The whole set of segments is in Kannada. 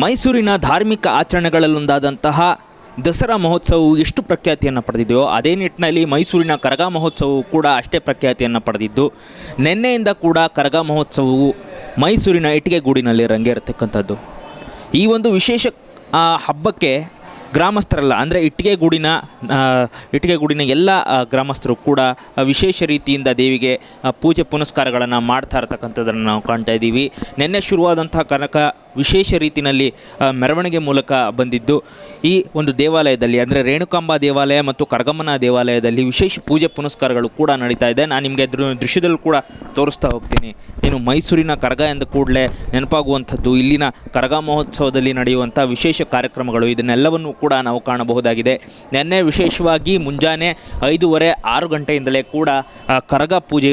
ಮೈಸೂರಿನ ಧಾರ್ಮಿಕ ಆಚರಣೆಗಳಲ್ಲೊಂದಾದಂತಹ ದಸರಾ ಮಹೋತ್ಸವವು ಎಷ್ಟು ಪ್ರಖ್ಯಾತಿಯನ್ನು ಪಡೆದಿದೆಯೋ ಅದೇ ನಿಟ್ಟಿನಲ್ಲಿ ಮೈಸೂರಿನ ಕರಗ ಮಹೋತ್ಸವವು ಕೂಡ ಅಷ್ಟೇ ಪ್ರಖ್ಯಾತಿಯನ್ನು ಪಡೆದಿದ್ದು, ನಿನ್ನೆಯಿಂದ ಕೂಡ ಕರಗ ಮಹೋತ್ಸವವು ಮೈಸೂರಿನ ಇಟ್ಟಿಗೆಗೂಡಿನಲ್ಲಿ ರಂಗೇರತಕ್ಕಂಥದ್ದು. ಈ ಒಂದು ವಿಶೇಷ ಹಬ್ಬಕ್ಕೆ ಗ್ರಾಮಸ್ಥರಲ್ಲ, ಅಂದರೆ ಇಟ್ಟಿಗೆಗೂಡಿನ ಇಟ್ಟಿಗೆ ಇಟ್ಟಿಗೆಗೂಡಿನ ಎಲ್ಲ ಗ್ರಾಮಸ್ಥರು ಕೂಡ ವಿಶೇಷ ರೀತಿಯಿಂದ ದೇವಿಗೆ ಪೂಜೆ ಪುನಸ್ಕಾರಗಳನ್ನು ಮಾಡ್ತಾ ಇರತಕ್ಕಂಥದ್ದನ್ನು ನಾವು ಕಾಣ್ತಾ ಇದ್ದೀವಿ. ನಿನ್ನೆ ಶುರುವಾದಂತಹ ಕನಕ ವಿಶೇಷ ರೀತಿಯಲ್ಲಿ ಮೆರವಣಿಗೆ ಮೂಲಕ ಬಂದಿದ್ದು. ಈ ಒಂದು ದೇವಾಲಯದಲ್ಲಿ, ಅಂದರೆ ರೇಣುಕಾಂಬ ದೇವಾಲಯ ಮತ್ತು ಕರಗಮ್ಮನ ದೇವಾಲಯದಲ್ಲಿ ವಿಶೇಷ ಪೂಜೆ ಪುನಸ್ಕಾರಗಳು ಕೂಡ ನಡೀತಾ ಇದೆ. ನಾನು ನಿಮಗೆ ದೃಶ್ಯದಲ್ಲೂ ಕೂಡ ತೋರಿಸ್ತಾ ಹೋಗ್ತೀನಿ. ಏನು ಮೈಸೂರಿನ ಕರಗ ಎಂದ ಕೂಡಲೇ ನೆನಪಾಗುವಂಥದ್ದು, ಇಲ್ಲಿನ ಕರಗ ಮಹೋತ್ಸವದಲ್ಲಿ ನಡೆಯುವಂಥ ವಿಶೇಷ ಕಾರ್ಯಕ್ರಮಗಳು, ಇದನ್ನೆಲ್ಲವನ್ನು ಕೂಡ ನಾವು ಕಾಣಬಹುದಾಗಿದೆ. ನಿನ್ನೆ ವಿಶೇಷವಾಗಿ ಮುಂಜಾನೆ ಐದೂವರೆ ಆರು ಗಂಟೆಯಿಂದಲೇ ಕೂಡ ಕರಗ ಪೂಜೆ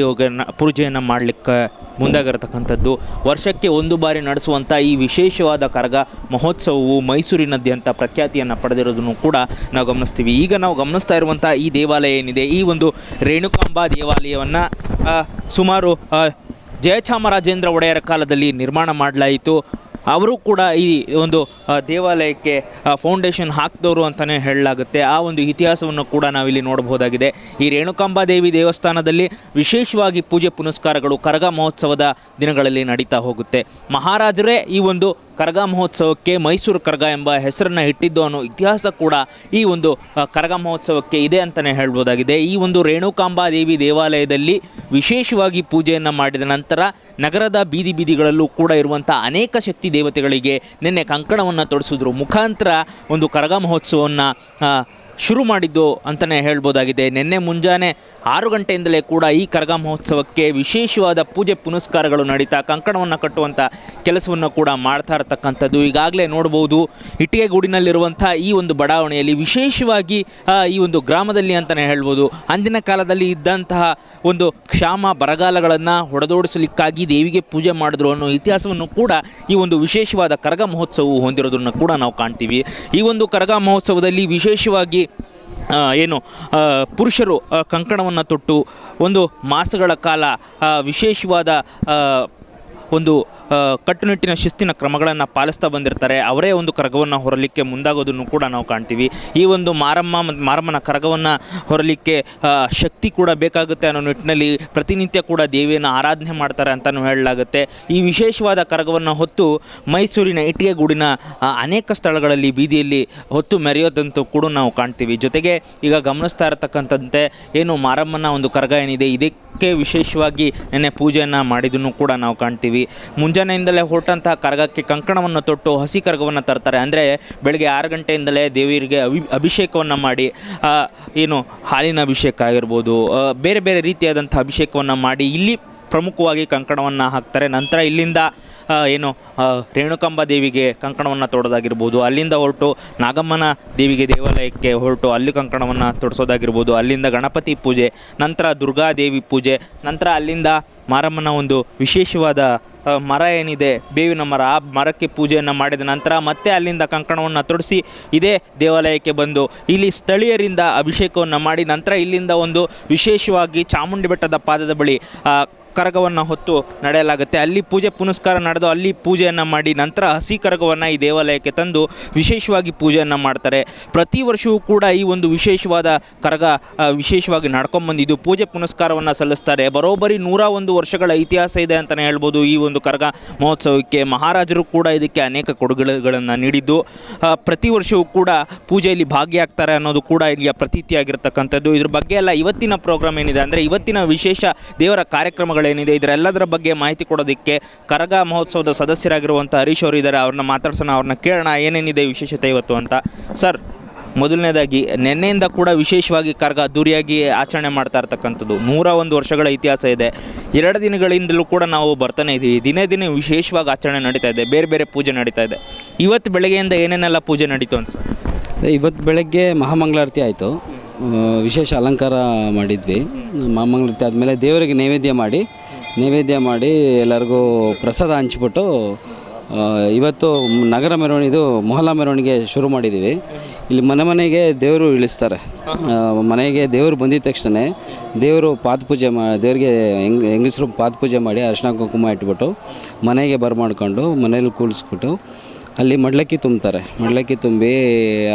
ಪೂಜೆಯನ್ನು ಮಾಡಲಿಕ್ಕೆ ಮುಂದಾಗಿರತಕ್ಕಂಥದ್ದು. ವರ್ಷಕ್ಕೆ ಒಂದು ಬಾರಿ ನಡೆಸುವಂಥ ಈ ವಿಶೇಷವಾದ ಕರಗ ಮಹೋತ್ಸವವು ಮೈಸೂರಿನಾದ್ಯಂತ ಪ್ರಖ್ಯಾತಿಯನ್ನು ಪಡೆದಿರೋದನ್ನು ಕೂಡ ನಾವು ಗಮನಿಸ್ತೀವಿ. ಈಗ ನಾವು ಗಮನಿಸ್ತಾ ಇರುವಂಥ ಈ ದೇವಾಲಯ ಏನಿದೆ, ಈ ಒಂದು ರೇಣುಕಾಂಬ ದೇವಾಲಯವನ್ನು ಸುಮಾರು ಜಯಚಾಮರಾಜೇಂದ್ರ ಒಡೆಯರ ಕಾಲದಲ್ಲಿ ನಿರ್ಮಾಣ ಮಾಡಲಾಯಿತು. ಅವರು ಕೂಡ ಈ ಒಂದು ದೇವಾಲಯಕ್ಕೆ ಫೌಂಡೇಶನ್ ಹಾಕಿದವರು ಅಂತಲೇ ಹೇಳಲಾಗುತ್ತೆ. ಆ ಒಂದು ಇತಿಹಾಸವನ್ನು ಕೂಡ ನಾವಿಲ್ಲಿ ನೋಡಬಹುದಾಗಿದೆ. ಈ ರೇಣುಕಾಂಬಾ ದೇವಿ ದೇವಸ್ಥಾನದಲ್ಲಿ ವಿಶೇಷವಾಗಿ ಪೂಜೆ ಪುನಸ್ಕಾರಗಳು, ಕರಗ ಮಹೋತ್ಸವದ ದಿನಗಳಲ್ಲಿ ನಡೀತಾ ಹೋಗುತ್ತೆ. ಮಹಾರಾಜರೇ ಈ ಒಂದು ಕರಗ ಮಹೋತ್ಸವಕ್ಕೆ ಮೈಸೂರು ಕರಗ ಎಂಬ ಹೆಸರನ್ನು ಇಟ್ಟಿದ್ದು ಅನ್ನೋ ಇತಿಹಾಸ ಕೂಡ ಈ ಒಂದು ಕರಗ ಮಹೋತ್ಸವಕ್ಕೆ ಇದೆ ಅಂತಲೇ ಹೇಳ್ಬೋದಾಗಿದೆ. ಈ ಒಂದು ರೇಣುಕಾಂಬಾ ದೇವಿ ದೇವಾಲಯದಲ್ಲಿ ವಿಶೇಷವಾಗಿ ಪೂಜೆಯನ್ನು ಮಾಡಿದ ನಂತರ ನಗರದ ಬೀದಿ ಬೀದಿಗಳಲ್ಲೂ ಕೂಡ ಇರುವಂಥ ಅನೇಕ ಶಕ್ತಿ ದೇವತೆಗಳಿಗೆ ನಿನ್ನೆ ಕಂಕಣವನ್ನು ತೊಡಿಸಿದ್ರು. ಮುಖಾಂತರ ಒಂದು ಕರಗ ಮಹೋತ್ಸವವನ್ನು ಶುರು ಮಾಡಿದ್ದು ಅಂತಲೇ ಹೇಳ್ಬೋದಾಗಿದೆ. ನಿನ್ನೆ ಮುಂಜಾನೆ ಆರು ಗಂಟೆಯಿಂದಲೇ ಕೂಡ ಈ ಕರಗ ಮಹೋತ್ಸವಕ್ಕೆ ವಿಶೇಷವಾದ ಪೂಜೆ ಪುನಸ್ಕಾರಗಳು ನಡೀತಾ ಕಂಕಣವನ್ನು ಕಟ್ಟುವಂಥ ಕೆಲಸವನ್ನು ಕೂಡ ಮಾಡ್ತಾ ಇರತಕ್ಕಂಥದ್ದು. ಈಗಾಗಲೇ ನೋಡ್ಬೋದು, ಇಟ್ಟಿಗೆಗೂಡಿನಲ್ಲಿರುವಂಥ ಈ ಒಂದು ಬಡಾವಣೆಯಲ್ಲಿ ವಿಶೇಷವಾಗಿ ಈ ಒಂದು ಗ್ರಾಮದಲ್ಲಿ ಅಂತಲೇ ಹೇಳ್ಬೋದು. ಅಂದಿನ ಕಾಲದಲ್ಲಿ ಇದ್ದಂತಹ ಒಂದು ಕ್ಷಾಮ ಬರಗಾಲಗಳನ್ನು ಹೊಡೆದೋಡಿಸಲಿಕ್ಕಾಗಿ ದೇವಿಗೆ ಪೂಜೆ ಮಾಡಿದ್ರು ಅನ್ನೋ ಇತಿಹಾಸವನ್ನು ಕೂಡ ಈ ಒಂದು ವಿಶೇಷವಾದ ಕರಗ ಮಹೋತ್ಸವವು ಹೊಂದಿರೋದನ್ನು ಕೂಡ ನಾವು ಕಾಣ್ತೀವಿ. ಈ ಒಂದು ಕರಗ ಮಹೋತ್ಸವದಲ್ಲಿ ವಿಶೇಷವಾಗಿ ಏನು ಪುರುಷರು ಕಂಕಣವನ್ನು ತೊಟ್ಟು ಒಂದು ಮಾಸಗಳ ಕಾಲ ವಿಶೇಷವಾದ ಒಂದು ಕಟ್ಟುನಿಟ್ಟಿನ ಶಿಸ್ತಿನ ಕ್ರಮಗಳನ್ನು ಪಾಲಿಸ್ತಾ ಬಂದಿರ್ತಾರೆ. ಅವರೇ ಒಂದು ಕರಗವನ್ನು ಹೊರಲಿಕ್ಕೆ ಮುಂದಾಗೋದನ್ನು ಕೂಡ ನಾವು ಕಾಣ್ತೀವಿ. ಈ ಒಂದು ಮಾರಮ್ಮ ಮಾರಮ್ಮನ ಕರಗವನ್ನು ಹೊರಲಿಕ್ಕೆ ಶಕ್ತಿ ಕೂಡ ಬೇಕಾಗುತ್ತೆ ಅನ್ನೋ ನಿಟ್ಟಿನಲ್ಲಿ ಪ್ರತಿನಿತ್ಯ ಕೂಡ ದೇವಿಯನ್ನು ಆರಾಧನೆ ಮಾಡ್ತಾರೆ ಅಂತಲೂ ಹೇಳಲಾಗುತ್ತೆ. ಈ ವಿಶೇಷವಾದ ಕರಗವನ್ನು ಹೊತ್ತು ಮೈಸೂರಿನ ಇಟ್ಟಿಗೆಗೂಡಿನ ಅನೇಕ ಸ್ಥಳಗಳಲ್ಲಿ ಬೀದಿಯಲ್ಲಿ ಹೊತ್ತು ಮೆರೆಯೋದಂತೂ ಕೂಡ ನಾವು ಕಾಣ್ತೀವಿ. ಜೊತೆಗೆ ಈಗ ಗಮನಿಸ್ತಾ ಇರತಕ್ಕಂಥಂತೆ ಏನು ಮಾರಮ್ಮನ ಒಂದು ಕರಗ ಏನಿದೆ, ಇದಕ್ಕೆ ವಿಶೇಷವಾಗಿ ನೆನ್ನೆ ಪೂಜೆಯನ್ನು ಮಾಡಿದ್ದನ್ನು ಕೂಡ ನಾವು ಕಾಣ್ತೀವಿ. ಮುಂಜಾನೆಯಿಂದಲೇ ಹೊರಟಂತಹ ಕರಗಕ್ಕೆ ಕಂಕಣವನ್ನು ತೊಟ್ಟು ಹಸಿ ಕರಗವನ್ನು ತರ್ತಾರೆ. ಅಂದರೆ ಬೆಳಗ್ಗೆ ಆರು ಗಂಟೆಯಿಂದಲೇ ದೇವಿಯರಿಗೆ ಅಭಿ, ಅಭಿಷೇಕವನ್ನು ಮಾಡಿ ಏನು ಹಾಲಿನ ಅಭಿಷೇಕ ಆಗಿರ್ಬೋದು ಬೇರೆ ಬೇರೆ ರೀತಿಯಾದಂಥ ಅಭಿಷೇಕವನ್ನು ಮಾಡಿ ಇಲ್ಲಿ ಪ್ರಮುಖವಾಗಿ ಕಂಕಣವನ್ನು ಹಾಕ್ತಾರೆ. ನಂತರ ಇಲ್ಲಿಂದ ಏನು ರೇಣುಕಂಬ ದೇವಿಗೆ ಕಂಕಣವನ್ನು ತೊಡೋದಾಗಿರ್ಬೋದು. ಅಲ್ಲಿಂದ ಹೊರಟು ನಾಗಮ್ಮನ ದೇವಿಗೆ ದೇವಾಲಯಕ್ಕೆ ಹೊರಟು ಅಲ್ಲಿ ಕಂಕಣವನ್ನು ತೊಡಿಸೋದಾಗಿರ್ಬೋದು. ಅಲ್ಲಿಂದ ಗಣಪತಿ ಪೂಜೆ, ನಂತರ ದುರ್ಗಾದೇವಿ ಪೂಜೆ, ನಂತರ ಅಲ್ಲಿಂದ ಮಾರಮ್ಮನ ಒಂದು ವಿಶೇಷವಾದ ಮರ ಏನಿದೆ, ಬೇವಿನ ಮರ ಆ ಮರಕ್ಕೆ ಪೂಜೆಯನ್ನು ಮಾಡಿದ ನಂತರ ಮತ್ತೆ ಅಲ್ಲಿಂದ ಕಂಕಣವನ್ನು ತೊಡಿಸಿ ಇದೇ ದೇವಾಲಯಕ್ಕೆ ಬಂದು ಇಲ್ಲಿ ಸ್ಥಳೀಯರಿಂದ ಅಭಿಷೇಕವನ್ನು ಮಾಡಿ ನಂತರ ಇಲ್ಲಿಂದ ಒಂದು ವಿಶೇಷವಾಗಿ ಚಾಮುಂಡಿ ಬೆಟ್ಟದ ಪಾದದ ಬಳಿ ಕರಗವನ್ನು ಹೊತ್ತು ನಡೆಯಲಾಗುತ್ತೆ. ಅಲ್ಲಿ ಪೂಜೆ ಪುನಸ್ಕಾರ ನಡೆದು ಅಲ್ಲಿ ಪೂಜೆಯನ್ನು ಮಾಡಿ ನಂತರ ಹಸಿ ಕರಗವನ್ನು ಈ ದೇವಾಲಯಕ್ಕೆ ತಂದು ವಿಶೇಷವಾಗಿ ಪೂಜೆಯನ್ನು ಮಾಡ್ತಾರೆ. ಪ್ರತಿ ವರ್ಷವೂ ಕೂಡ ಈ ಒಂದು ವಿಶೇಷವಾದ ಕರಗ ವಿಶೇಷವಾಗಿ ನಡ್ಕೊಂಬಂದಿದ್ದು ಪೂಜೆ ಪುನಸ್ಕಾರವನ್ನು ಸಲ್ಲಿಸ್ತಾರೆ. ಬರೋಬ್ಬರಿ ನೂರ ಒಂದು ವರ್ಷಗಳ ಇತಿಹಾಸ ಇದೆ ಅಂತಲೇ ಹೇಳ್ಬೋದು ಈ ಒಂದು ಕರಗ ಮಹೋತ್ಸವಕ್ಕೆ. ಮಹಾರಾಜರು ಕೂಡ ಇದಕ್ಕೆ ಅನೇಕ ಕೊಡುಗೆಗಳನ್ನು ನೀಡಿದ್ದು ಪ್ರತಿ ವರ್ಷವೂ ಕೂಡ ಪೂಜೆಯಲ್ಲಿ ಭಾಗಿಯಾಗ್ತಾರೆ ಅನ್ನೋದು ಕೂಡ ಇಲ್ಲಿಯ ಪ್ರತೀತಿಯಾಗಿರ್ತಕ್ಕಂಥದ್ದು. ಇದ್ರ ಬಗ್ಗೆ ಎಲ್ಲ ಇವತ್ತಿನ ಪ್ರೋಗ್ರಾಮ್ ಏನಿದೆ ಅಂದರೆ, ಇವತ್ತಿನ ವಿಶೇಷ ದೇವರ ಕಾರ್ಯಕ್ರಮಗಳೇನಿದೆ ಇದರೆಲ್ಲದರ ಬಗ್ಗೆ ಮಾಹಿತಿ ಕೊಡೋದಕ್ಕೆ ಕರಗ ಮಹೋತ್ಸವದ ಸದಸ್ಯರಾಗಿರುವಂಥ ಹರೀಶ್ ಅವರು ಇದ್ದಾರೆ. ಅವ್ರನ್ನ ಮಾತಾಡ್ಸೋಣ, ಅವ್ರನ್ನ ಕೇಳೋಣ, ಏನೇನಿದೆ ವಿಶೇಷತೆ ಇವತ್ತು ಅಂತ. ಸರ್, ಮೊದಲನೇದಾಗಿ, ನಿನ್ನೆಯಿಂದ ಕೂಡ ವಿಶೇಷವಾಗಿ ಕರಗ ಅದ್ದೂರಿಯಾಗಿ ಆಚರಣೆ ಮಾಡ್ತಾ ಇರ್ತಕ್ಕಂಥದ್ದು. ನೂರ ಒಂದು ವರ್ಷಗಳ ಇತಿಹಾಸ ಇದೆ. ಎರಡು ದಿನಗಳಿಂದಲೂ ಕೂಡ ನಾವು ಬರ್ತಾನೆ ಇದ್ದೀವಿ. ದಿನೇ ದಿನೇ ವಿಶೇಷವಾಗಿ ಆಚರಣೆ ನಡೀತಾ ಇದೆ. ಬೇರೆ ಬೇರೆ ಪೂಜೆ ನಡೀತಾ ಇದೆ. ಇವತ್ತು ಬೆಳಗ್ಗೆಯಿಂದ ಏನೇನೆಲ್ಲ ಪೂಜೆ ನಡೀತು ಅಂತ? ಇವತ್ತು ಬೆಳಗ್ಗೆ ಮಹಾಮಂಗಳಾರತಿ ಆಯಿತು. ವಿಶೇಷ ಅಲಂಕಾರ ಮಾಡಿದ್ವಿ. ಮಾಮಂಗಲತೆ ಆದಮೇಲೆ ದೇವರಿಗೆ ನೈವೇದ್ಯ ಮಾಡಿ ನೈವೇದ್ಯ ಮಾಡಿ ಎಲ್ಲರಿಗೂ ಪ್ರಸಾದ ಹಂಚ್ಬಿಟ್ಟು ಇವತ್ತು ನಗರ ಮೆರವಣಿಗೆ ಇದು ಮೊಹಲ್ಲಾ ಮೆರವಣಿಗೆ ಶುರು ಮಾಡಿದ್ದೀವಿ. ಇಲ್ಲಿ ಮನೆ ಮನೆಗೆ ದೇವರು ಇಳಿಸ್ತಾರೆ. ಮನೆಗೆ ದೇವರು ಬಂದಿದ ತಕ್ಷಣ ದೇವರು ಪಾದಪೂಜೆ ಮಾ, ದೇವರಿಗೆ ಹೆಂಗ್, ಹೆಂಗಸರು ಪಾದಪೂಜೆ ಮಾಡಿ ಅರ್ಶನ ಕುಂಕುಮ ಇಟ್ಬಿಟ್ಟು ಮನೆಗೆ ಬರಮಾಡ್ಕೊಂಡು ಮನೇಲಿ ಕೂಡಿಸ್ಬಿಟ್ಟು ಅಲ್ಲಿ ಮಡ್ಲಕ್ಕಿ ತುಂಬ್ತಾರೆ. ಮಡ್ಲಕ್ಕಿ ತುಂಬಿ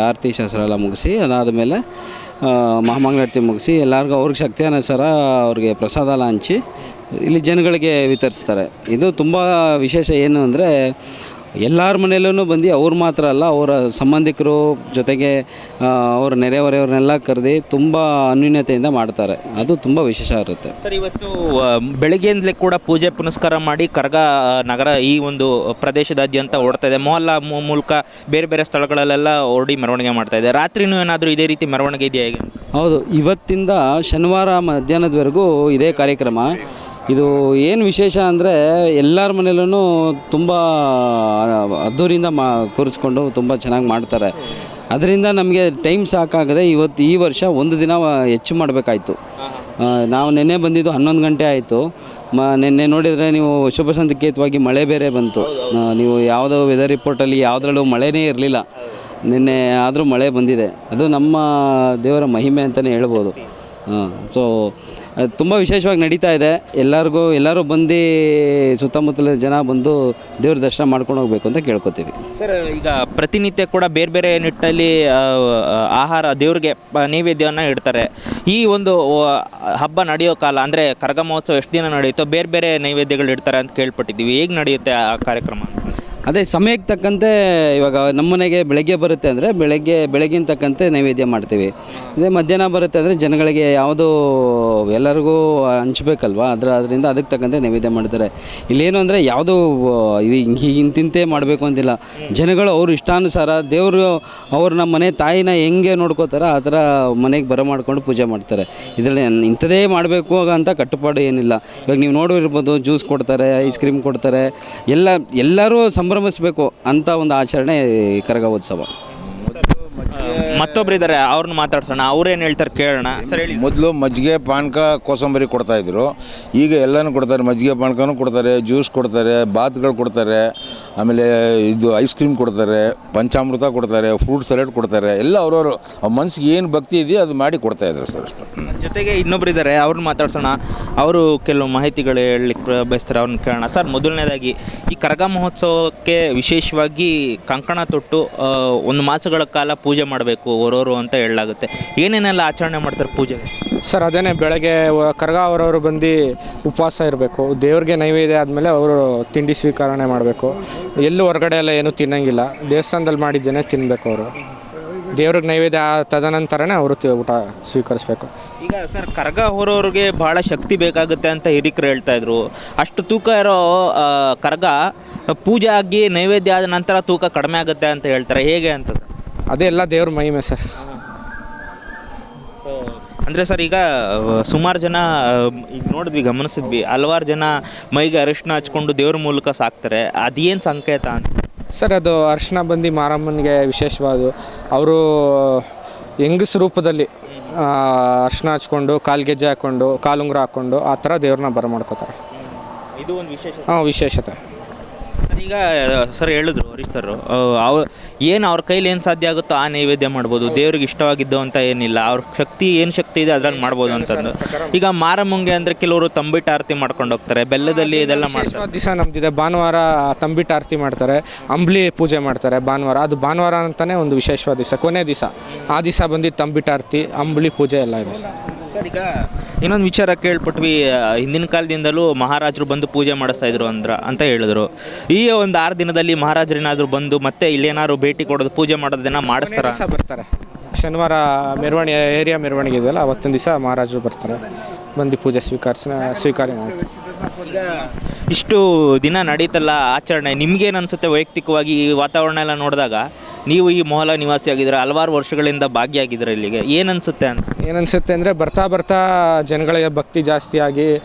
ಆರತಿ ಶಾಸ್ತ್ರ ಎಲ್ಲ ಮುಗಿಸಿ ಅದಾದಮೇಲೆ ಮಹಾಮಂಗಳಾರತಿ ಮುಗಿಸಿ ಎಲ್ಲರಿಗೂ ಅವ್ರಿಗೆ ಶಕ್ತಿ ಅನುಸಾರ ಅವ್ರಿಗೆ ಪ್ರಸಾದ ಎಲ್ಲ ಹಂಚಿ ಇಲ್ಲಿ ಜನಗಳಿಗೆ ವಿತರಿಸ್ತಾರೆ. ಇದು ತುಂಬ ವಿಶೇಷ ಏನು ಅಂದರೆ ಎಲ್ಲರ ಮನೆಯಲ್ಲೂ ಬಂದು ಅವ್ರು ಮಾತ್ರ ಅಲ್ಲ ಅವರ ಸಂಬಂಧಿಕರು ಜೊತೆಗೆ ಅವ್ರ ನೆರೆಹೊರೆಯವ್ರನ್ನೆಲ್ಲ ಕರೆದು ತುಂಬ ಅನ್ಯೂನ್ಯತೆಯಿಂದ ಮಾಡ್ತಾರೆ. ಅದು ತುಂಬ ವಿಶೇಷ ಇರುತ್ತೆ. ಸರ್ ಇವತ್ತು ಬೆಳಗ್ಗೆಯಿಂದಲೇ ಕೂಡ ಪೂಜೆ ಪುನಸ್ಕಾರ ಮಾಡಿ ಕರಗ ನಗರ ಈ ಒಂದು ಪ್ರದೇಶದಾದ್ಯಂತ ಓಡ್ತಾ ಇದೆ. ಮೊಹಲ್ಲಾ ಮೂಲಕ ಬೇರೆ ಬೇರೆ ಸ್ಥಳಗಳಲ್ಲೆಲ್ಲ ಓಡಿ ಮೆರವಣಿಗೆ ಮಾಡ್ತಾ ಇದೆ. ರಾತ್ರಿನೂ ಏನಾದರೂ ಇದೇ ರೀತಿ ಮೆರವಣಿಗೆ ಇದೆಯಾ ಹೇಗೆ ಹೌದು ಇವತ್ತಿಂದ ಶನಿವಾರ ಮಧ್ಯಾಹ್ನದವರೆಗೂ ಇದೇ ಕಾರ್ಯಕ್ರಮ. ಇದು ಏನು ವಿಶೇಷ ಅಂದರೆ ಎಲ್ಲರ ಮನೆಯಲ್ಲೂ ತುಂಬ ಅದ್ದೂರಿಯಿಂದ ಮಾ, ಕೂರಿಸ್ಕೊಂಡು ತುಂಬ ಚೆನ್ನಾಗಿ ಮಾಡ್ತಾರೆ. ಅದರಿಂದ ನಮಗೆ ಟೈಮ್ ಸಾಕಾಗದೆ ಇವತ್ತು ಈ ವರ್ಷ ಒಂದು ದಿನ ಹೆಚ್ಚು ಮಾಡಬೇಕಾಯ್ತು. ನಾವು ನಿನ್ನೆ ಬಂದಿದ್ದು ಹನ್ನೊಂದು ಗಂಟೆ ಆಯಿತು. ಮ, ನಿನ್ನೆ ನೋಡಿದರೆ ನೀವು ಶುಭ ಸಂಕೇತವಾಗಿ ಮಳೆ ಬೇರೆ ಬಂತು. ನೀವು ಯಾವುದೋ ವೆದರ್ ರಿಪೋರ್ಟಲ್ಲಿ ಯಾವುದ್ರಲ್ಲೂ ಮಳೆನೇ ಇರಲಿಲ್ಲ. ನಿನ್ನೆ ಆದರೂ ಮಳೆ ಬಂದಿದೆ. ಅದು ನಮ್ಮ ದೇವರ ಮಹಿಮೆ ಅಂತಲೇ ಹೇಳ್ಬೋದು. ಹಾಂ ಸೊ ತುಂಬ ವಿಶೇಷವಾಗಿ ನಡೀತಾ ಇದೆ. ಎಲ್ಲರಿಗೂ, ಎಲ್ಲರೂ ಬಂದು ಸುತ್ತಮುತ್ತಲ ಜನ ಬಂದು ದೇವ್ರ ದರ್ಶನ ಮಾಡ್ಕೊಂಡು ಹೋಗ್ಬೇಕು ಅಂತ ಕೇಳ್ಕೊತೀವಿ. ಸರ್, ಈಗ ಪ್ರತಿನಿತ್ಯ ಕೂಡ ಬೇರೆ ಬೇರೆ ನಿಟ್ಟಲ್ಲಿ ಆಹಾರ ದೇವ್ರಿಗೆ ನೈವೇದ್ಯವನ್ನು ಇಡ್ತಾರೆ. ಈ ಒಂದು ಹಬ್ಬ ನಡೆಯೋ ಕಾಲ, ಅಂದರೆ ಕರಗ ಮಹೋತ್ಸವ ಎಷ್ಟು ದಿನ ನಡೆಯುತ್ತೋ ಬೇರೆ ಬೇರೆ ನೈವೇದ್ಯಗಳು ಇಡ್ತಾರೆ ಅಂತ ಕೇಳ್ಪಟ್ಟಿದ್ದೀವಿ. ಹೇಗೆ ನಡೆಯುತ್ತೆ ಆ ಕಾರ್ಯಕ್ರಮ? ಅದೇ ಸಮಯಕ್ಕೆ ತಕ್ಕಂತೆ ಇವಾಗ ನಮ್ಮನೆಗೆ ಬೆಳಗ್ಗೆ ಬರುತ್ತೆ ಅಂದರೆ ಬೆಳಗ್ಗೆ ಬೆಳಗ್ಗಿನ ತಕ್ಕಂತೆ ನೈವೇದ್ಯ ಮಾಡ್ತೀವಿ. ಅದೇ ಮಧ್ಯಾಹ್ನ ಬರುತ್ತೆ ಅಂದರೆ ಜನಗಳಿಗೆ ಯಾವುದು ಎಲ್ಲರಿಗೂ ಹಂಚ್ಬೇಕಲ್ವ? ಅದರ ಅದರಿಂದ ಅದಕ್ಕೆ ತಕ್ಕಂತೆ ನೈವೇದ್ಯ ಮಾಡ್ತಾರೆ. ಇಲ್ಲೇನು ಅಂದರೆ ಯಾವುದು ಇದು ಹಿಂಗೆ ಇಂತಿಂತೆ ಮಾಡಬೇಕು ಅಂತಿಲ್ಲ. ಜನಗಳು ಅವ್ರ ಇಷ್ಟಾನುಸಾರ ದೇವರು ಅವ್ರು ನಮ್ಮ ಮನೆ ತಾಯಿನ ಹೆಂಗೆ ನೋಡ್ಕೋತಾರೋ ಆ ಥರ ಮನೆಗೆ ಬರ ಮಾಡಿಕೊಂಡು ಪೂಜೆ ಮಾಡ್ತಾರೆ. ಇದರಲ್ಲಿ ಇಂಥದೇ ಮಾಡಬೇಕು ಅಂತ ಕಟ್ಟುಪಾಡು ಏನಿಲ್ಲ. ಇವಾಗ ನೀವು ನೋಡಿರ್ಬೋದು ಜ್ಯೂಸ್ ಕೊಡ್ತಾರೆ, ಐಸ್ ಕ್ರೀಮ್ ಕೊಡ್ತಾರೆ. ಎಲ್ಲ ಎಲ್ಲರೂ ಸಂಭ್ರಮಿಸಬೇಕು ಅಂತ ಒಂದು ಆಚರಣೆ ಈ ಕರಗ ಉತ್ಸವ ಮತ್ತೊಬ್ರು ಇದ್ದಾರೆ ಅವ್ರನ್ನ ಮಾತಾಡ್ಸೋಣ. ಅವ್ರೇನು ಹೇಳ್ತಾರೆ ಕೇಳೋಣ. ಸರ್ ಹೇಳಿ. ಮೊದಲು ಮಜ್ಜಿಗೆ ಪಾನಕ ಕೋಸಂಬರಿ ಕೊಡ್ತಾಯಿದ್ರು ಈಗ ಎಲ್ಲನೂ ಕೊಡ್ತಾರೆ. ಮಜ್ಜಿಗೆ ಪಾನಕನೂ ಕೊಡ್ತಾರೆ ಜ್ಯೂಸ್ ಕೊಡ್ತಾರೆ ಬಾತ್ಗಳು ಕೊಡ್ತಾರೆ. ಆಮೇಲೆ ಇದು ಐಸ್ ಕ್ರೀಮ್ ಕೊಡ್ತಾರೆ, ಪಂಚಾಮೃತ ಕೊಡ್ತಾರೆ, ಫ್ರೂಟ್ ಸಲಾಡ್ ಕೊಡ್ತಾರೆ, ಎಲ್ಲ ಅವ್ರವರು ಮನ್ಸಿಗೆ ಏನು ಭಕ್ತಿ ಇದೆಯೋ ಅದು ಮಾಡಿ ಕೊಡ್ತಾ ಇದ್ದಾರೆ ಸರ್ ಅಷ್ಟು. ಜೊತೆಗೆ ಇನ್ನೊಬ್ರು ಇದ್ದಾರೆ, ಅವ್ರನ್ನ ಮಾತಾಡ್ಸೋಣ. ಅವರು ಕೆಲವು ಮಾಹಿತಿಗಳು ಹೇಳಲಿಕ್ಕೆ ಬಯಸ್ತಾರೆ, ಅವ್ರನ್ನ ಕೇಳೋಣ. ಸರ್, ಮೊದಲನೇದಾಗಿ, ಈ ಕರಗ ಮಹೋತ್ಸವಕ್ಕೆ ವಿಶೇಷವಾಗಿ ಕಂಕಣ ತೊಟ್ಟು ಒಂದು ಮಾಸಗಳ ಕಾಲ ಪೂಜೆ ಮಾಡಬೇಕು ಅವರವರು ಅಂತ ಹೇಳಲಾಗುತ್ತೆ. ಏನೇನೆಲ್ಲ ಆಚರಣೆ ಮಾಡ್ತಾರೆ ಪೂಜೆಗೆ? ಸರ್ ಅದೇನೆ ಬೆಳಗ್ಗೆ ಕರ್ಗ ಅವರವರು ಬಂದು ಉಪವಾಸ ಇರಬೇಕು. ದೇವ್ರಿಗೆ ನೈವೇದ್ಯ ಆದಮೇಲೆ ಅವರು ತಿಂಡಿ ಸ್ವೀಕರಣೆ ಮಾಡಬೇಕು. ಎಲ್ಲೂ ಹೊರಗಡೆ ಎಲ್ಲ ಏನೂ ತಿನ್ನಂಗಿಲ್ಲ. ದೇವಸ್ಥಾನದಲ್ಲಿ ಮಾಡಿದ್ದೇನೆ ತಿನ್ನಬೇಕು ಅವರು. ದೇವ್ರಿಗೆ ನೈವೇದ್ಯ ತದನಂತರನೇ ಅವರು ಊಟ ಸ್ವೀಕರಿಸಬೇಕು. ಈಗ ಸರ್ ಕರ್ಗ ಹೊರವ್ರಿಗೆ ಭಾಳ ಶಕ್ತಿ ಬೇಕಾಗುತ್ತೆ ಅಂತ ಹಿರಿಕರು ಹೇಳ್ತಾ ಇದ್ರು. ಅಷ್ಟು ತೂಕ ಇರೋ ಕರ್ಗ ಪೂಜೆ ಆಗಿ ನೈವೇದ್ಯ ಆದ ನಂತರ ತೂಕ ಕಡಿಮೆ ಆಗುತ್ತೆ ಅಂತ ಹೇಳ್ತಾರೆ. ಹೇಗೆ ಅಂತ ಸರ್? ಅದೇ ಎಲ್ಲ ದೇವ್ರ ಮಹಿಮೆ ಸರ್. ಅಂದರೆ ಸರ್ ಈಗ ಸುಮಾರು ಜನ ಈಗ ನೋಡಿದ್ವಿ ಗಮನಿಸಿದ್ವಿ ಹಲವಾರು ಜನ ಮೈಗೆ ಅರಿಶಿನ ಹಚ್ಕೊಂಡು ದೇವ್ರ ಮೂಲಕ ಸಾಕ್ತಾರೆ. ಅದೇನು ಸಂಕೇತ ಅಂತ? ಸರ್ ಅದು ಅರ್ಶಿನ ಬಂದು ಮಾರಮ್ಮನಿಗೆ ವಿಶೇಷವಾದ. ಅವರು ಹೆಂಗಸ್ ರೂಪದಲ್ಲಿ ಅರ್ಶಿನ ಹಚ್ಕೊಂಡು ಕಾಲು ಗೆಜ್ಜೆ ಹಾಕ್ಕೊಂಡು ಕಾಲುಂಗುರ ಹಾಕ್ಕೊಂಡು ಆ ಥರ ದೇವ್ರನ್ನ ಬರಮಾಡ್ಕೋತಾರೆ. ಇದು ಒಂದು ವಿಶೇಷ ಹಾಂ ವಿಶೇಷತೆ. ಈಗ ಸರ್ ಹೇಳಿದ್ರು ಹರೀಶ್ ಸರ್. ಅವ ಏನು ಅವ್ರ ಕೈಲಿ ಏನು ಸಾಧ್ಯ ಆಗುತ್ತೋ ಆ ನೈವೇದ್ಯ ಮಾಡ್ಬೋದು. ದೇವ್ರಿಗೆ ಇಷ್ಟವಾಗಿದ್ದು ಅಂತ ಏನಿಲ್ಲ. ಅವ್ರ ಶಕ್ತಿ ಏನು ಶಕ್ತಿ ಇದೆ ಅದ್ರಲ್ಲಿ ಮಾಡ್ಬೋದು ಅಂತಂದು ಈಗ ಮಾರಮುಂಗೆ ಅಂದರೆ ಕೆಲವರು ತಂಬಿಟ್ಟು ಆರತಿ ಮಾಡ್ಕೊಂಡು ಹೋಗ್ತಾರೆ. ಬೆಲ್ಲದಲ್ಲಿ ಇದೆಲ್ಲ ಮಾಡ್ತಾರೆ. ದಿವಸ ನಮ್ದಿದೆ. ಭಾನುವಾರ ತಂಬಿಟ್ಟು ಆರತಿ ಮಾಡ್ತಾರೆ. ಅಂಬ್ಲಿ ಪೂಜೆ ಮಾಡ್ತಾರೆ ಭಾನುವಾರ. ಅದು ಭಾನುವಾರ ಅಂತಲೇ ಒಂದು ವಿಶೇಷವಾದ ದಿವಸ. ಕೊನೆ ದಿವಸ. ಆ ದಿವಸ ಬಂದು ತಂಬಿಟ್ಟು ಆರತಿ ಅಂಬ್ಲಿ ಪೂಜೆ ಎಲ್ಲ ಇದೆ ಸರ್. ಈಗ ಇನ್ನೊಂದು ವಿಚಾರ ಕೇಳ್ಪಟ್ವಿ ಹಿಂದಿನ ಕಾಲದಿಂದಲೂ ಮಹಾರಾಜರು ಬಂದು ಪೂಜೆ ಮಾಡಿಸ್ತಾ ಇದ್ರು ಅಂದ್ರ ಅಂತ ಹೇಳಿದ್ರು. ಈ ಒಂದು ಆರು ದಿನದಲ್ಲಿ ಮಹಾರಾಜರೇನಾದ್ರು ಬಂದು ಮತ್ತೆ ಇಲ್ಲೇನಾದ್ರು ಭೇಟಿ ಕೊಡೋದು ಪೂಜೆ ಮಾಡೋದನ್ನ ಮಾಡಿಸ್ತಾರ? ದಿವಸ ಬರ್ತಾರೆ. ಶನಿವಾರ ಮೆರವಣಿಗೆ ಏರಿಯಾ ಮೆರವಣಿಗೆ ಇದೆಯಲ್ಲ ಅವತ್ತಿನ ದಿವಸ ಮಹಾರಾಜರು ಬರ್ತಾರೆ. ಬಂದು ಪೂಜೆ ಸ್ವೀಕರಿಸ ಸ್ವೀಕಾರ ಮಾಡ್ತಾರೆ. ಇಷ್ಟು ದಿನ ನಡೀತಲ್ಲ ಆಚರಣೆ ನಿಮ್ಗೇನು ಅನ್ಸುತ್ತೆ ವೈಯಕ್ತಿಕವಾಗಿ ಈ ವಾತಾವರಣ ಎಲ್ಲ ನೋಡಿದಾಗ? ನೀವು ಈ ಮೊಹಲ ನಿವಾಸಿ ಆಗಿದ್ರೆ ಹಲವಾರು ವರ್ಷಗಳಿಂದ ಭಾಗಿಯಾಗಿದ್ದೀರ ಇಲ್ಲಿಗೆ. ಏನನ್ಸುತ್ತೆ ಅಂತ? ಏನನ್ಸುತ್ತೆ ಅಂದರೆ ಬರ್ತಾ ಬರ್ತಾ ಜನಗಳಿಗೆ ಭಕ್ತಿ ಜಾಸ್ತಿಯಾಗಿ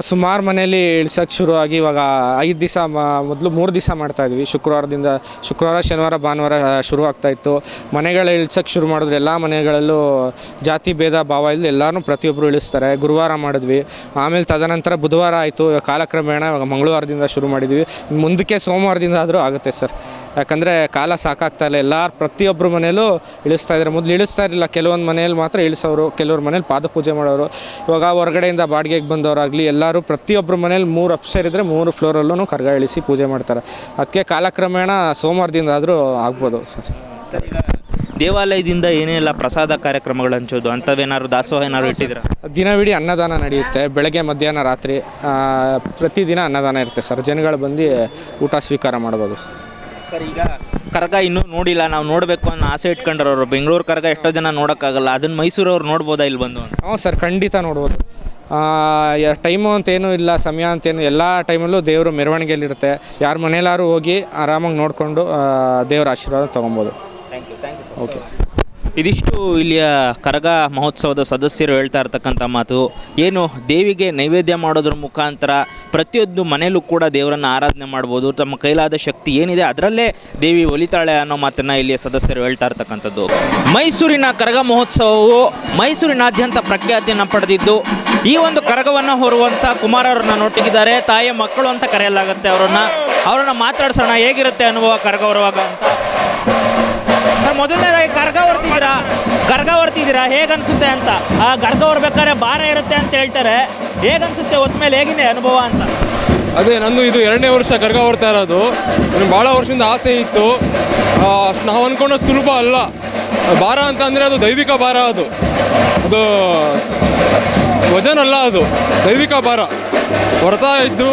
ಸುಮಾರು ಮನೆಯಲ್ಲಿ ಇಳಿಸೋಕ್ಕೆ ಶುರುವಾಗಿ ಇವಾಗ ಐದು ದಿವಸ ಮೊದಲು ಮೂರು ದಿವಸ ಮಾಡ್ತಾಯಿದ್ವಿ ಶುಕ್ರವಾರದಿಂದ ಶುಕ್ರವಾರ, ಶನಿವಾರ, ಭಾನುವಾರ ಶುರು ಆಗ್ತಾ ಇತ್ತು. ಮನೆಗಳ ಇಳಿಸೋಕ್ಕೆ ಶುರು ಮಾಡಿದ್ರೆ. ಎಲ್ಲ ಮನೆಗಳಲ್ಲೂ ಜಾತಿ ಭೇದ ಭಾವ ಇಲ್ಲ ಎಲ್ಲರೂ ಪ್ರತಿಯೊಬ್ಬರು ಇಳಿಸ್ತಾರೆ. ಗುರುವಾರ ಮಾಡಿದ್ವಿ. ಆಮೇಲೆ ತದನಂತರ ಬುಧವಾರ ಆಯಿತು. ಕಾಲಕ್ರಮೇಣ ಇವಾಗ ಮಂಗಳವಾರದಿಂದ ಶುರು ಮಾಡಿದ್ವಿ. ಮುಂದಕ್ಕೆ ಸೋಮವಾರದಿಂದ ಆದರೂ ಆಗುತ್ತೆ ಸರ್. ಯಾಕಂದರೆ ಕಾಲ ಸಾಕಾಗ್ತಾ ಇಲ್ಲ. ಎಲ್ಲರ ಪ್ರತಿಯೊಬ್ಬರ ಮನೇಲೂ ಇಳಿಸ್ತಾ ಇದ್ದಾರೆ ಮೊದಲು ಇಳಿಸ್ತಾ ಇರಲಿಲ್ಲ. ಕೆಲವೊಂದು ಮನೇಲಿ ಮಾತ್ರ ಇಳಿಸೋರು ಕೆಲವ್ರ ಮನೇಲಿ ಪಾದಪೂಜೆ ಮಾಡೋರು. ಇವಾಗ ಹೊರಗಡೆಯಿಂದ ಬಾಡಿಗೆಗೆ ಬಂದವರಾಗಲಿ ಎಲ್ಲರೂ ಪ್ರತಿಯೊಬ್ಬರ ಮನೇಲಿ ಮೂರು ಅಪ್ಸರ್ ಇದ್ದರೆ ಮೂರು ಫ್ಲೋರಲ್ಲೂ ಕರ್ಗ ಇಳಿಸಿ ಪೂಜೆ ಮಾಡ್ತಾರೆ. ಅದಕ್ಕೆ ಕಾಲಕ್ರಮೇಣ ಸೋಮವಾರದಿಂದ ಆದರೂ ಆಗ್ಬೋದು ಸರ್. ಸರ್ ಈಗ ದೇವಾಲಯದಿಂದ ಏನೆಲ್ಲ ಪ್ರಸಾದ ಕಾರ್ಯಕ್ರಮಗಳು ಹಂಚೋದು? ಅಂಥವೇನಾದ್ರು ದಾಸೋಹ ಏನಾದ್ರು ಇಟ್ಟಿದ್ರೆ ದಿನವಿಡೀ ಅನ್ನದಾನ ನಡೆಯುತ್ತೆ. ಬೆಳಗ್ಗೆ ಮಧ್ಯಾಹ್ನ ರಾತ್ರಿ ಪ್ರತಿದಿನ ಅನ್ನದಾನ ಇರುತ್ತೆ ಸರ್. ಜನಗಳು ಬಂದು ಊಟ ಸ್ವೀಕಾರ ಮಾಡ್ಬೋದು ಸರ್. ಸರ್ ಈಗ ಕರಗ ಇನ್ನೂ ನೋಡಿಲ್ಲ. ನಾವು ನೋಡಬೇಕು ಅನ್ನೋ ಆಸೆ ಇಟ್ಕೊಂಡ್ರವ್ರು ಬೆಂಗಳೂರು ಕರಗ ಎಷ್ಟೋ ಜನ ನೋಡೋಕ್ಕಾಗಲ್ಲ. ಅದನ್ನ ಮೈಸೂರವ್ರು ನೋಡ್ಬೋದಾ ಇಲ್ಲಿ ಬಂದು ಅಂತ? ಹ್ಞೂ ಸರ್ ಖಂಡಿತ ನೋಡ್ಬೋದು. ಟೈಮು ಅಂತೇನೂ ಇಲ್ಲ ಸಮಯ ಅಂತೇನು ಎಲ್ಲ ಟೈಮಲ್ಲೂ ದೇವರು ಮೆರವಣಿಗೆಯಲ್ಲಿರುತ್ತೆ. ಯಾರ ಮನೇಲಾರು ಹೋಗಿ ಆರಾಮಾಗಿ ನೋಡಿಕೊಂಡು ದೇವರ ಆಶೀರ್ವಾದ ತೊಗೊಬೋದು. Thank you thank you okay ಇದಿಷ್ಟು ಇಲ್ಲಿಯ ಕರಗ ಮಹೋತ್ಸವದ ಸದಸ್ಯರು ಹೇಳ್ತಾ ಇರ್ತಕ್ಕಂಥ ಮಾತು, ಏನು ದೇವಿಗೆ ನೈವೇದ್ಯ ಮಾಡೋದ್ರ ಮುಖಾಂತರ ಪ್ರತಿಯೊಂದು ಮನೆಯಲ್ಲೂ ಕೂಡ ದೇವರನ್ನು ಆರಾಧನೆ ಮಾಡ್ಬೋದು, ತಮ್ಮ ಕೈಲಾದ ಶಕ್ತಿ ಏನಿದೆ ಅದರಲ್ಲೇ ದೇವಿ ಒಲಿತಾಳೆ ಅನ್ನೋ ಮಾತನ್ನು ಇಲ್ಲಿಯ ಸದಸ್ಯರು ಹೇಳ್ತಾ ಇರ್ತಕ್ಕಂಥದ್ದು. ಮೈಸೂರಿನ ಕರಗ ಮಹೋತ್ಸವವು ಮೈಸೂರಿನಾದ್ಯಂತ ಪ್ರಖ್ಯಾತಿಯನ್ನು ಪಡೆದಿದ್ದು, ಈ ಒಂದು ಕರಗವನ್ನು ಹೊರುವಂಥ ಕುಮಾರವ್ರನ್ನ ನೋಟಿಗಿದ್ದಾರೆ. ತಾಯಿಯ ಮಕ್ಕಳು ಅಂತ ಕರೆಯಲಾಗುತ್ತೆ ಅವರನ್ನು. ಅವರನ್ನು ಮಾತಾಡ್ಸೋಣ, ಹೇಗಿರುತ್ತೆ ಅನುಭವ ಕರಗ ಹೊರುವಾಗ ಅಂತ. ಮೊದಲನೇದಾಗಿ ಕರ್ಗ ಹೊರ್ತಿದ್ದೀರಾ ಕರ್ಗ ಹೊರ್ತಿದ್ದೀರಾ ಹೇಗನ್ಸುತ್ತೆ ಅಂತ? ಆ ಗರ್ಗ ಹೊರ್ಬೇಕಾದ್ರೆ ಭಾರ ಇರುತ್ತೆ ಅಂತ ಹೇಳ್ತಾರೆ. ಹೇಗನ್ಸುತ್ತೆ ಹೊತ್ಮೇಲೆ ಹೇಗಿದೆ ಅನುಭವ ಅಂತ? ಅದೇ, ನಂದು ಇದು ಎರಡನೇ ವರ್ಷ ಕರ್ಗ ಹೊರ್ತಾ ಇರೋದು. ನನಗೆ ಭಾಳ ವರ್ಷದಿಂದ ಆಸೆ ಇತ್ತು. ನಾವು ಅನ್ಕೊಂಡು ಸುಲಭ ಅಲ್ಲ. ಭಾರ ಅಂತ ಅಂದರೆ ಅದು ದೈವಿಕ ಭಾರ ಅದು. ಅದು ವಜನ್ ಅಲ್ಲ ಅದು. ದೈವಿಕ ಭಾರ. ಹೊರತಾ ಇದ್ದು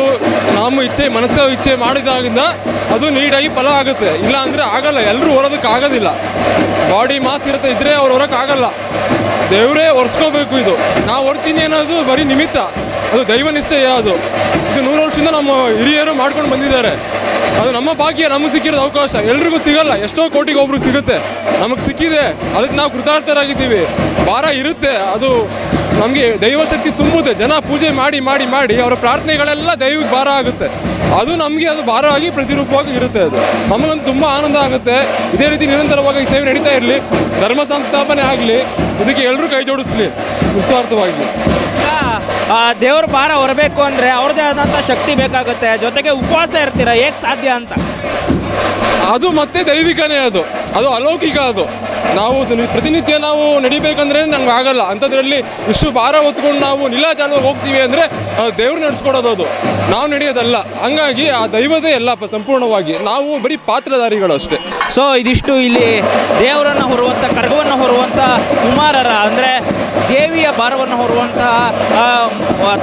ನಮ್ಮ ಇಚ್ಛೆ, ಮನಸ್ಸು ಇಚ್ಛೆ ಮಾಡಿದಾಗಿಂದ ಅದು ನೀಟಾಗಿ ಫಲ ಆಗುತ್ತೆ. ಇಲ್ಲ ಅಂದರೆ ಆಗಲ್ಲ ಎಲ್ಲರೂ ಹೊರೋದಕ್ಕೆ ಆಗೋದಿಲ್ಲ. ಬಾಡಿ ಮಾಸ್ ಇರುತ್ತೆ ಇದ್ದರೆ ಅವ್ರು ಆಗಲ್ಲ. ದೇವರೇ ಒರೆಸ್ಕೋಬೇಕು ಇದು. ನಾವು ಹೊರ್ತೀನಿ ಅನ್ನೋದು ಬರೀ ನಿಮಿತ್ತ. ಅದು ದೈವ ನಿಶ್ಚಯ ಅದು. ಇದು ನೂರು ವರ್ಷದಿಂದ ನಮ್ಮ ಹಿರಿಯರು ಮಾಡ್ಕೊಂಡು ಬಂದಿದ್ದಾರೆ. ಅದು ನಮ್ಮ ಭಾಗ್ಯ, ನಮಗೆ ಸಿಕ್ಕಿರೋದು ಅವಕಾಶ. ಎಲ್ರಿಗೂ ಸಿಗಲ್ಲ, ಎಷ್ಟೋ ಕೋಟಿಗೆ ಒಬ್ರಿಗೆ ಸಿಗುತ್ತೆ. ನಮಗೆ ಸಿಕ್ಕಿದೆ. ಅದಕ್ಕೆ ನಾವು ಕೃತಾರ್ಥರಾಗಿದ್ದೀವಿ. ಭಾರ ಇರುತ್ತೆ. ಅದು ನಮಗೆ ದೈವಶಕ್ತಿ ತುಂಬುತ್ತೆ. ಜನ ಪೂಜೆ ಮಾಡಿ ಮಾಡಿ ಮಾಡಿ ಅವರ ಪ್ರಾರ್ಥನೆಗಳೆಲ್ಲ ದೈವಕ್ಕೆ ಭಾರ ಆಗುತ್ತೆ. ಅದು ನಮಗೆ ಅದು ಭಾರವಾಗಿ ಪ್ರತಿರೂಪವಾಗಿ ಇರುತ್ತೆ ಅದು. ನಮಗಂತೂ ತುಂಬ ಆನಂದ ಆಗುತ್ತೆ. ಇದೇ ರೀತಿ ನಿರಂತರವಾಗಿ ಈ ಸೇವೆ ನಡೀತಾ ಇರಲಿ. ಧರ್ಮ ಸಂಸ್ಥಾಪನೆ ಆಗಲಿ. ಇದಕ್ಕೆ ಎಲ್ಲರೂ ಕೈ ಜೋಡಿಸ್ಲಿ. ನಿಸ್ವಾರ್ಥವಾಗಿ ದೇವ್ರ ಭಾರ ಹೊರಬೇಕು ಅಂದರೆ ಅವ್ರದ್ದೇ ಆದಂಥ ಶಕ್ತಿ ಬೇಕಾಗುತ್ತೆ. ಜೊತೆಗೆ ಉಪವಾಸ ಇರ್ತೀರಾ? ಹೇಗೆ ಸಾಧ್ಯ ಅಂತ? ಅದು ಮತ್ತೆ ದೈವಿಕನೇ ಅದು. ಅದು ಅಲೌಕಿಕ ಅದು. ನಾವು ಪ್ರತಿನಿತ್ಯ ನಾವು ನಡಿಬೇಕಂದ್ರೆ ನಮ್ಗೆ ಆಗಲ್ಲ. ಅಂಥದ್ರಲ್ಲಿ ಇಷ್ಟು ಭಾರ ಹೊತ್ಕೊಂಡು ನಾವು ನೀಲಾಚಾರವಾಗಿ ಹೋಗ್ತೀವಿ ಅಂದರೆ ದೇವ್ರು ನಡೆಸ್ಕೊಡೋದು ಅದು. ನಾವು ನಡೆಯೋದಲ್ಲ. ಹಂಗಾಗಿ ಆ ದೈವದೇ ಎಲ್ಲ ಸಂಪೂರ್ಣವಾಗಿ ನಾವು ಬರೀ ಪಾತ್ರಧಾರಿಗಳು ಅಷ್ಟೇ. ಸೊ ಇದಿಷ್ಟು ಇಲ್ಲಿ ದೇವರನ್ನು ಹೊರುವಂಥ, ಕರಗವನ್ನು ಹೊರುವಂಥ ಕುಮಾರರ ಅಂದರೆ ದೇವಿಯ ಭಾರವನ್ನು ಹೊರುವಂತಹ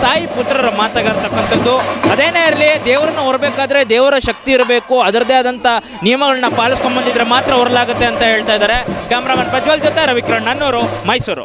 ತಾಯಿ ಪುತ್ರರ ಮಾತಾಗಿರ್ತಕ್ಕಂಥದ್ದು. ಅದೇನೇ ಇರಲಿ, ದೇವರನ್ನು ಹೊರಬೇಕಾದ್ರೆ ದೇವರ ಶಕ್ತಿ ಇರಬೇಕು. ಅದರದೇ ಆದಂಥ ನಿಯಮಗಳನ್ನ ಪಾಲಿಸ್ಕೊಂಡ್ಬಂದಿದ್ರೆ ಮಾತ್ರ ಹೊರಲಾಗುತ್ತೆ ಅಂತ ಹೇಳ್ತಾ ಇದ್ದಾರೆ. ಕ್ಯಾಮ್ರಾಮನ್ ಪ್ರಜ್ವಲ್ ಜೊತೆ ರವಿಕಿರಣ್ ನನ್ನೂರು, ಮೈಸೂರು.